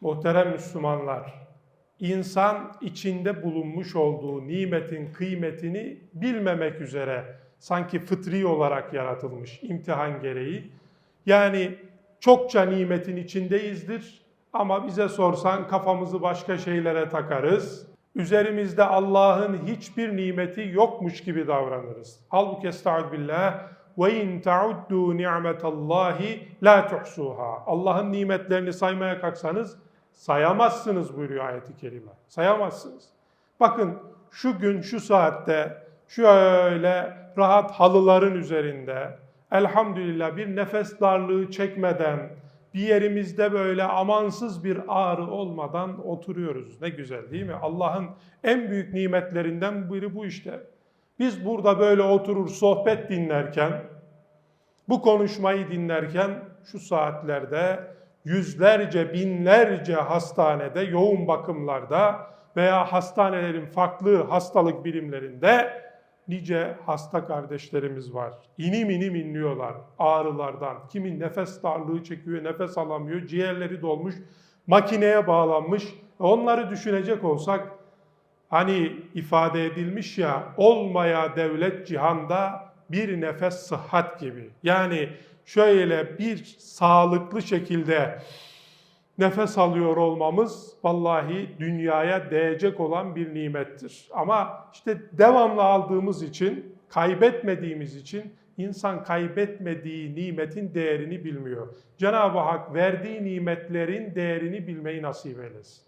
Muhterem Müslümanlar, insan içinde bulunmuş olduğu nimetin kıymetini bilmemek üzere sanki fıtri olarak yaratılmış imtihan gereği. Yani çokça nimetin içindeyizdir ama bize sorsan kafamızı başka şeylere takarız. Üzerimizde Allah'ın hiçbir nimeti yokmuş gibi davranırız. Halbuki estağfirullah ve in tauddu ni'metallahi la tuhsuha. Allah'ın nimetlerini saymaya kalksanız sayamazsınız buyuruyor ayeti kerime. Sayamazsınız. Bakın şu gün şu saatte şöyle rahat halıların üzerinde elhamdülillah bir nefes darlığı çekmeden bir yerimizde böyle amansız bir ağrı olmadan oturuyoruz. Ne güzel değil mi? Allah'ın en büyük nimetlerinden biri bu işte. Biz burada böyle oturur sohbet dinlerken, bu konuşmayı dinlerken şu saatlerde yüzlerce, binlerce hastanede, yoğun bakımlarda veya hastanelerin farklı hastalık birimlerinde nice hasta kardeşlerimiz var. İnim inim inliyorlar ağrılardan. Kimin nefes darlığı çekiyor, nefes alamıyor, ciğerleri dolmuş, makineye bağlanmış. Onları düşünecek olsak hani ifade edilmiş ya olmaya devlet cihanda bir nefes sıhhat gibi. Yani şöyle bir sağlıklı şekilde nefes alıyor olmamız vallahi dünyaya değecek olan bir nimettir. Ama işte devamlı aldığımız için, kaybetmediğimiz için insan kaybetmediği nimetin değerini bilmiyor. Cenab-ı Hak verdiği nimetlerin değerini bilmeyi nasip eylesin.